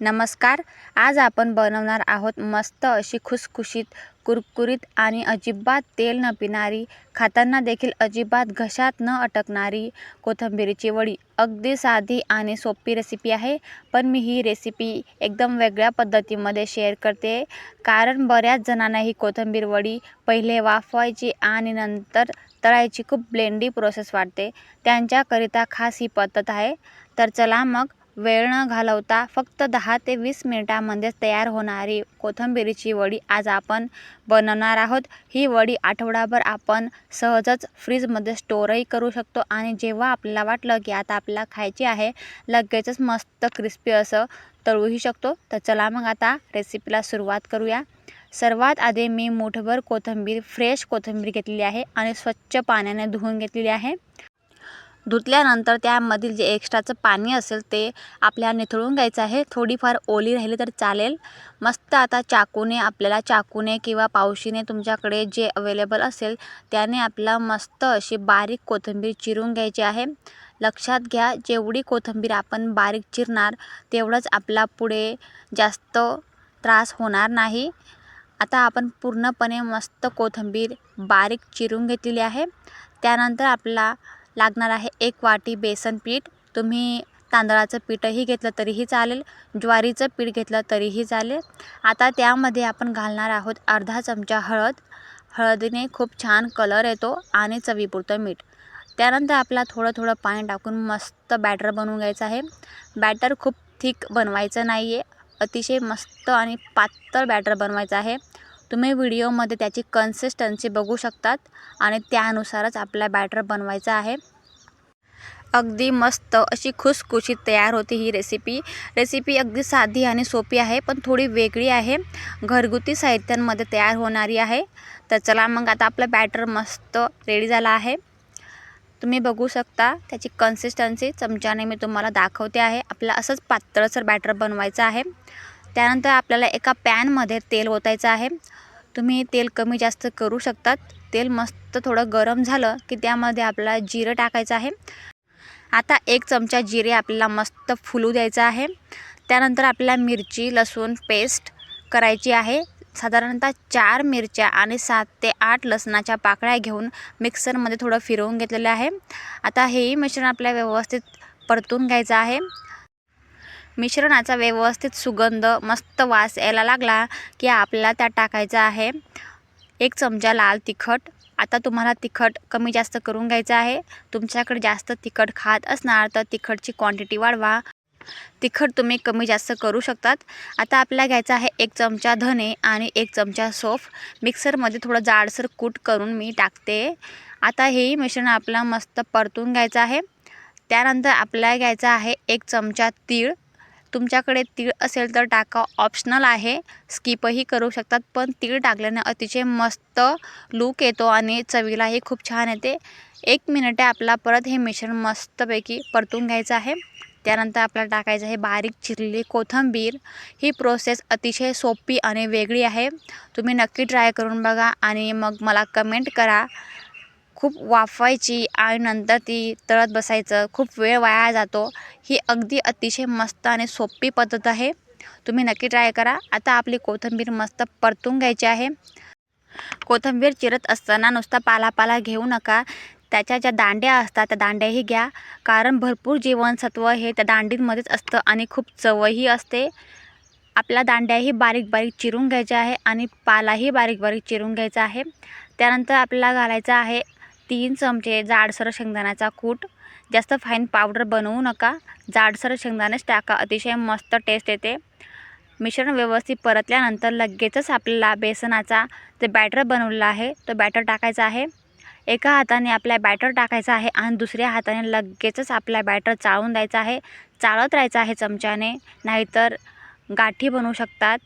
नमस्कार. आज आपण बनवणार आहोत मस्त अशी खुसखुशीत कुरकुरीत आणि अजिबात तेल न पिणारी खाताना देखील अजिबात घशात न अटकणारी कोथिंबीरीची वडी. अगदी साधी आणि सोपी रेसिपी आहे पण मी ही रेसिपी एकदम वेगळ्या पद्धतीमध्ये शेअर करते. कारण बऱ्याच जणांना ही कोथिंबीर वडी पहिले वाफवायची आणि नंतर तळायची खूप ब्लेंडी प्रोसेस वाटते. त्यांच्याकरिता खास ही पद्धत आहे. तर चला मग वेळ न घालवता फक्त दहा ते वीस मिनिटामध्येच तयार होणारी कोथिंबिरीची वडी आज आपण बनवणार आहोत. ही वडी आठवडाभर आपण सहजच फ्रीजमध्ये स्टोअरही करू शकतो आणि जेव्हा आपल्याला वाटलं की आता आपल्याला खायची आहे लगेचच मस्त क्रिस्पी असं तळूही शकतो. तर चला मग आता रेसिपीला सुरुवात करूया. सर्वात आधी मी मुठभर कोथिंबीर फ्रेश कोथिंबीर घेतलेली आहे आणि स्वच्छ पाण्याने धुवून घेतलेली आहे. धुतल्यानंतर त्यामधील जे एक्स्ट्राचं पाणी असेल ते आपल्याला निथळून घ्यायचं आहे. थोडीफार ओली राहिली तर चालेल. मस्त आता चाकूने आपल्याला चाकूने किंवा पावशीने तुमच्याकडे जे अवेलेबल असेल त्याने आपल्याला मस्त अशी बारीक कोथिंबीर चिरून घ्यायची आहे. लक्षात घ्या जेवढी कोथिंबीर आपण बारीक चिरणार तेवढंच आपला पुढे जास्त त्रास होणार नाही. आता आपण पूर्णपणे मस्त कोथिंबीर बारीक चिरून घेतलेली आहे. त्यानंतर आपला लागणार आहे एक वाटी बेसन पीठ. तुम्ही तांदळाचं पीठही घेतलं तरीही चालेल ज्वारीचं पीठ घेतलं तरीही चालेल. आता त्यामध्ये आपण घालणार आहोत अर्धा चमचा हळद. हळदीने खूप छान कलर येतो आणि चवीपुरतं मीठ. त्यानंतर आपला थोडं थोडं पाणी टाकून मस्त बॅटर बनवून घ्यायचं आहे. बॅटर खूप थिक बनवायचं नाही आहे अतिशय मस्त आणि पातळ बॅटर बनवायचं आहे. तुम्ही व्हिडिओमध्ये त्याची कन्सिस्टन्सी बघू शकतात आणि त्यानुसारच आपला बॅटर बनवायचा आहे. अगदी मस्त अशी खुसखुशीत तयार होती ही रेसिपी रेसिपी अगदी साधी आणि सोपी आहे पण थोडी वेगळी आहे. घरगुती साहित्यांमध्ये तयार होणारी आहे. तर चला मग आता आपलं बॅटर मस्त रेडी झाला आहे. तुम्ही बघू शकता त्याची कन्सिस्टन्सी चमच्याने मी तुम्हाला दाखवते आहे. आपला असंच पातळसर बॅटर बनवायचं आहे. त्यानंतर आपल्याला एका पॅनमध्ये तेल ओतायचं आहे. तुम्ही तेल कमी जास्त करू शकतात. तेल मस्त थोडं गरम झालं की त्यामध्ये आपल्याला जिरं टाकायचं आहे. आता एक चमचा जिरे आपल्याला मस्त फुलू द्यायचं आहे. त्यानंतर आपल्याला मिरची लसूण पेस्ट करायची आहे. साधारणतः चार मिरच्या आणि सात ते आठ लसणाच्या पाकळ्या घेऊन मिक्सरमध्ये थोडं फिरवून घेतलेलं आहे. आता हेही मिश्रण आपल्याला व्यवस्थित परतून घ्यायचं आहे. मिश्रणाचा व्यवस्थित सुगंध मस्त वास यायला लागला की आपल्याला त्यात टाकायचा आहे. एक चमचा लाल तिखट. आता तुम्हाला तिखट कमी जास्त करून घ्यायचं आहे. तुमच्याकडे जास्त तिखट खात असणार तर तिखटची क्वांटिटी वाढवा. तिखट तुम्ही कमी जास्त करू शकतात. आता आपल्याला घ्यायचं आहे एक चमचा धने आणि एक चमचा सोफ. मिक्सरमध्ये थोडं जाडसर कूट करून मी टाकते. आता हेही मिश्रण आपल्याला मस्त परतून घ्यायचं आहे. त्यानंतर आपल्याला घ्यायचं आहे एक चमचा तीळ. तुमच्याकडे तीळ असेल तर टाका. ऑप्शनल आहे. स्किपही करू शकतात पण तीळ टाकल्याने अतिशय मस्त लूक येतो आणि चवीलाही खूप छान येते. एक मिनिटे आपला परत हे मिश्रण मस्तपैकी परतून घ्यायचं आहे. त्यानंतर आपल्याला टाकायचं आहे बारीक चिरलेली कोथिंबीर. ही प्रोसेस अतिशय सोपी आणि वेगळी आहे. तुम्ही नक्की ट्राय करून बघा आणि मग मला कमेंट करा. खूप वाफवायची आणि नंतर ती तळत बसायचं. खूप वेळ वाया जातो. ही अगदी अतिशय मस्त आणि सोपी पद्धत आहे. तुम्ही नक्की ट्राय करा. आता आपली कोथिंबीर मस्त परतून घ्यायची आहे. कोथिंबीर चिरत असताना नुसता पालापाला घेऊ नका. त्याच्या ज्या दांड्या असतात त्या दांड्याही घ्या. कारण भरपूर जीवनसत्व हे त्या दांडींमध्येच असतं आणि खूप चवही असते. आपल्या दांड्याही बारीक बारीक चिरून घ्यायच्या आहे आणि पालाही बारीक बारीक चिरून घ्यायचा आहे. त्यानंतर आपल्याला घालायचा आहे तीन चमचे जाडसर शेंगदाण्याचा कूट. जास्त फाईन पावडर बनवू नका. जाडसर शेंगदाणेच टाका. अतिशय मस्त टेस्ट येते. मिश्रण व्यवस्थित परतल्यानंतर लगेचच आपल्याला बेसनाचा जे बॅटर बनवलेला आहे तो बॅटर टाकायचा आहे. एका हाताने आपल्या बॅटर टाकायचा आहे आणि दुसऱ्या हाताने लगेचच आपला बॅटर चाळून द्यायचा आहे. चाळत राहायचं आहे चमच्याने. नाहीतर गाठी बनवू शकतात.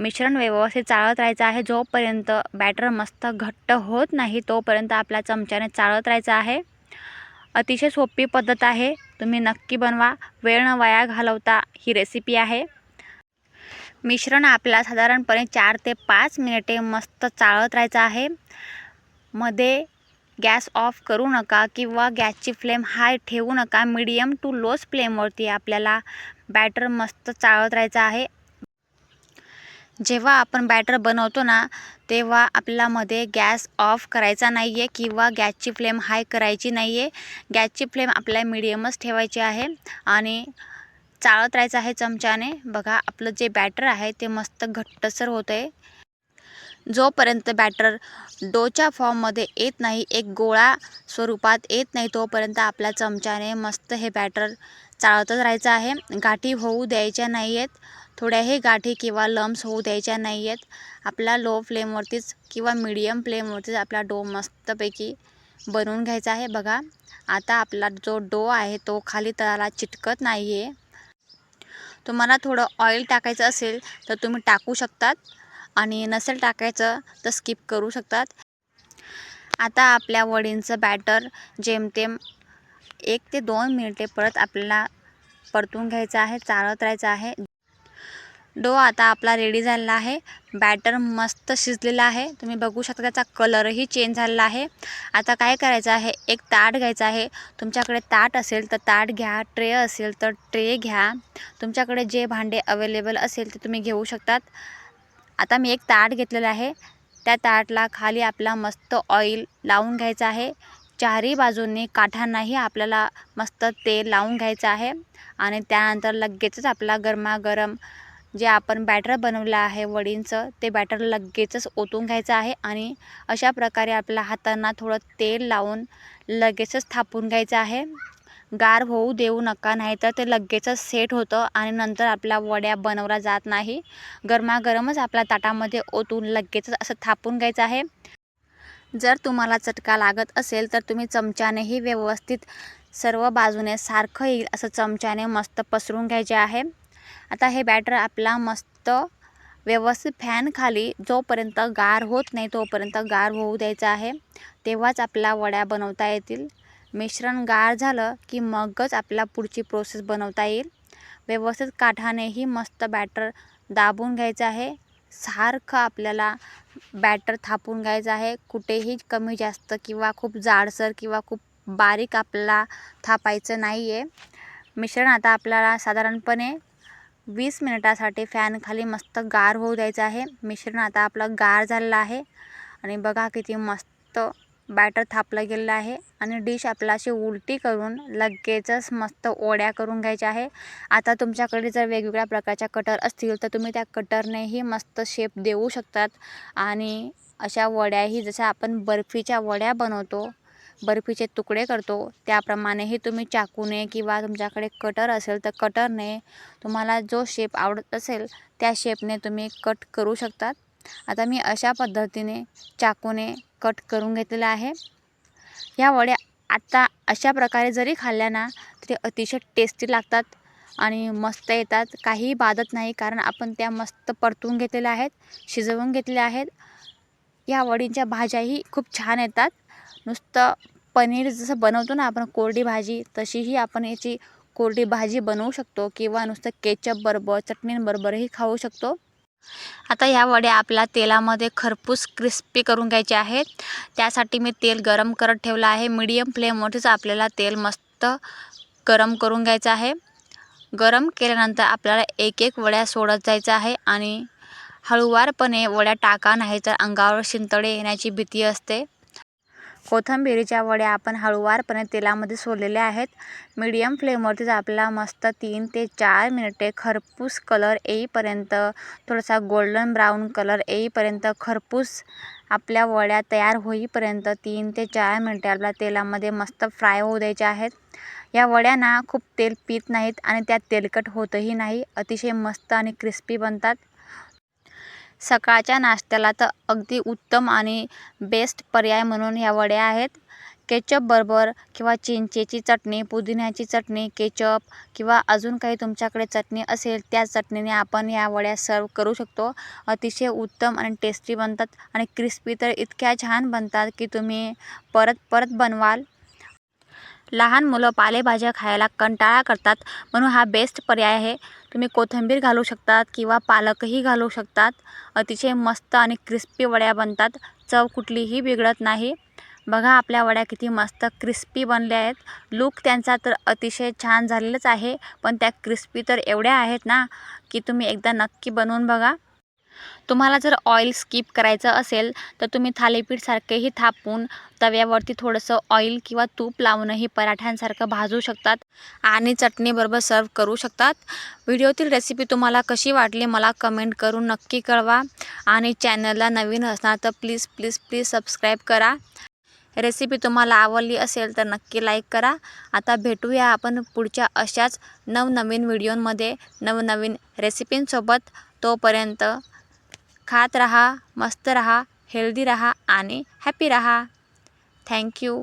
मिश्रण व्यवस्थित चाळत राहायचं आहे. जोपर्यंत बॅटर मस्त घट्ट होत नाही तोपर्यंत आपल्या चमच्याने चाळत राहायचं आहे. अतिशय सोपी पद्धत आहे. तुम्ही नक्की बनवा. वेळ न वाया घालवता ही रेसिपी आहे. मिश्रण आपल्याला साधारणपणे चार ते पाच मिनिटे मस्त चाळत राहायचं आहे. मध्ये गॅस ऑफ करू नका किंवा गॅसची फ्लेम हाय ठेवू नका. मीडियम टू लोज फ्लेमवरती आपल्याला बॅटर मस्त चाळत राहायचं आहे. जेव्हा आपण बॅटर बनवतो ना तेव्हा आपल्यामध्ये गॅस ऑफ करायचा नाही आहे किंवा गॅसची फ्लेम हाय करायची नाही आहे गॅसची फ्लेम आपल्या मिडियमच ठेवायची आहे आणि चाळत राहायचं आहे चमच्याने. बघा आपलं जे बॅटर आहे ते मस्त घट्टसर होतं आहे जोपर्यंत बॅटर डोच्या फॉर्ममध्ये येत नाही एक गोळा स्वरूपात येत नाही तोपर्यंत आपल्या चमच्याने मस्त हे बॅटर चाळतच राहायचं आहे. गाठी होऊ द्यायच्या नाही आहेत थोड्याही गाठी किंवा लम्स होऊ द्यायच्या नाही आहेत आपला लो फ्लेमवरतीच किंवा मीडियम फ्लेमवरतीच आपला डो मस्तपैकी बनवून घ्यायचा आहे. बघा आता आपला जो डो आहे तो खाली तळाला चिटकत नाही आहे तुम्हाला थोडं ऑइल टाकायचं असेल तर तुम्ही टाकू शकतात आणि नसेल टाकायचं तर स्किप करू शकतात. आता आपल्या वडींचं बॅटर जेमतेम एक ते दोन मिनिटे परत आपल्याला परतून घ्यायचं आहे चाळत राहायचं आहे. डो आता आपला रेडी झालेला आहे. बॅटर मस्त शिजलेला आहे. तुम्ही बघू शकता त्याचा कलरही चेंज झालेला आहे. आता काय करायचं आहे? एक ताट घ्यायचं आहे. तुमच्याकडे ताट असेल तर ताट घ्या. ट्रे असेल तर ट्रे घ्या. तुमच्याकडे जे भांडे अवेलेबल असेल ते तुम्ही घेऊ शकतात. आता मी एक ताट घेतलेलं आहे. त्या ताटला खाली आपला मस्त ऑइल लावून घ्यायचं आहे. चारही बाजूंनी काठांनाही आपल्याला मस्त तेल लावून घ्यायचं आहे. आणि त्यानंतर लगेचच आपला गरमागरम जे आपण बॅटर बनवलं आहे वडींचं ते बॅटर लगेचच ओतून घ्यायचं आहे आणि अशा प्रकारे आपल्या हातांना थोडं तेल लावून लगेचच थापून घ्यायचं आहे. गार होऊ देऊ नका नाहीतर ते लगेचच सेट होतं आणि नंतर आपल्या वड्या बनवल्या जात नाही. गरमागरमच आपल्या ताटामध्ये ओतून लगेचच असं थापून घ्यायचं आहे. जर तुम्हाला चटका लागत असेल तर तुम्ही चमच्यानेही व्यवस्थित सर्व बाजूने सारखं येईल असं चमच्याने मस्त पसरून घ्यायचे आहे. आता हे बॅटर आपला मस्त व्यवस्थित फॅनखाली जोपर्यंत गार होत नाही तोपर्यंत गार होऊ द्यायचं आहे. तेव्हाच आपल्या वड्या बनवता येतील. मिश्रण गार झालं की मगच आपला पुढची प्रोसेस बनवता येईल. व्यवस्थित काठानेही मस्त बॅटर दाबून घ्यायचं आहे. सारखं आपल्याला बॅटर थापून घ्यायचं आहे. कुठेही कमी जास्त किंवा खूप जाडसर किंवा खूप बारीक आपल्याला थापायचं नाही आहे मिश्रण आता आपल्याला साधारणपणे वीस मिनिटासाठी फॅनखाली मस्त गार होऊ द्यायचं आहे. मिश्रण आता आपलं गार झालेलं आहे. आणि बघा किती मस्त बॅटर थापलं गेलेलं आहे. आणि डिश आपला अशी उलटी करून लगेचच मस्त ओड्या करून घ्यायच्या आहे. आता तुमच्याकडे जर वेगवेगळ्या प्रकारच्या कटर असतील तर तुम्ही त्या कटरनेही मस्त शेप देऊ शकतात. आणि अशा वड्याही जशा आपण बर्फीच्या वड्या बनवतो बर्फीचे तुकडे करतो. त्याप्रमाणेही तुम्ही चाकूने किंवा तुमच्याकडे कटर असेल तर कटरने तुम्हाला जो शेप आवडत असेल त्या शेपने तुम्ही कट करू शकतात. आता मी अशा पद्धतीने चाकूने कट करून घेतलेलं आहे. ह्या वड्या आता अशा प्रकारे जरी खाल्ल्या ना तरी अतिशय टेस्टी लागतात आणि मस्त येतात. काहीही बाधत नाही कारण आपण त्या मस्त परतून घेतलेल्या आहेत शिजवून घेतल्या आहेत. या वडींच्या भाज्याही खूप छान येतात. नुसतं पनीर जसं बनवतो ना आपण कोरडी भाजी तशीही आपण याची कोरडी भाजी बनवू शकतो किंवा नुसतं केचपबरोबर चटणींबरोबरही खाऊ शकतो. आता ह्या वड्या आपल्या तेलामध्ये खरपूस क्रिस्पी करून घ्यायचे आहेत. त्यासाठी मी तेल गरम करत ठेवलं आहे. मीडियम फ्लेमवरतीच आपल्याला तेल मस्त गरम करून घ्यायचं आहे. गरम केल्यानंतर आपल्याला एक एक वड्या सोडत जायचं आहे आणि हळूवारपणे वड्या टाका नाही तर अंगावर शिंतडे येण्याची भीती असते. कोथिंबिरीच्या वड्या आपण हळूवारपणे तेलामध्ये सोडलेल्या आहेत. मीडियम फ्लेमवरतीच आपला मस्त तीन ते चार मिनिटे खरपूस कलर येईपर्यंत थोडासा गोल्डन ब्राऊन कलर येईपर्यंत खरपूस आपल्या वड्या तयार होईपर्यंत तीन ते चार मिनटे आपल्या तेलामध्ये मस्त फ्राय होऊ द्यायच्या आहेत. या वड्यांना खूप तेल पित नाहीत आणि त्या तेलकट होतही नाही. अतिशय मस्त आणि क्रिस्पी बनतात. सकाळच्या नाश्त्याला तर अगदी उत्तम आणि बेस्ट पर्याय म्हणून ह्या वड्या आहेत. केचपबरोबर किंवा चिंचेची चटणी पुदिन्याची चटणी केचप किंवा अजून काही तुमच्याकडे चटणी असेल त्या चटणीने आपण या वड्या सर्व करू शकतो. अतिशय उत्तम आणि टेस्टी बनतात आणि क्रिस्पी तर इतक्या छान बनतात की तुम्ही परत परत बनवाल. लहान मुलं पालेभाज्या खायला कंटाळा करतात म्हणून हा बेस्ट पर्याय आहे. तुम्ही कोथिंबीर घालू शकतात किंवा पालकही घालू शकतात. अतिशय मस्त आणि क्रिस्पी वड्या बनतात. चव कुठलीही बिघडत नाही. बघा आपल्या वड्या किती मस्त क्रिस्पी बनल्या आहेत. लूक त्यांचा तर अतिशय छान झालेलाच आहे. पण त्या क्रिस्पी तर एवढ्या आहेत ना की तुम्ही एकदा नक्की बनवून बघा. तुम्हाला जर ऑइल स्किप करायचं असेल तर तुम्ही थालीपीठसारखेही थापून तव्यावरती थोडंसं ऑइल किंवा तूप लावूनही पराठ्यांसारखं भाजू शकतात आणि चटणीबरोबर सर्व करू शकतात. व्हिडिओतील रेसिपी तुम्हाला कशी वाटली मला कमेंट करून नक्की कळवा आणि चॅनलला नवीन असणार तर प्लीज प्लीज प्लीज सबस्क्राईब करा. रेसिपी तुम्हाला आवडली असेल तर नक्की लाईक करा. आता भेटूया आपण पुढच्या अशाच नवनवीन व्हिडिओमध्ये नवनवीन रेसिपींसोबत तोपर्यंत खात रहा मस्त रहा हेल्दी रहा आणि हॅपी रहा. थँक्यू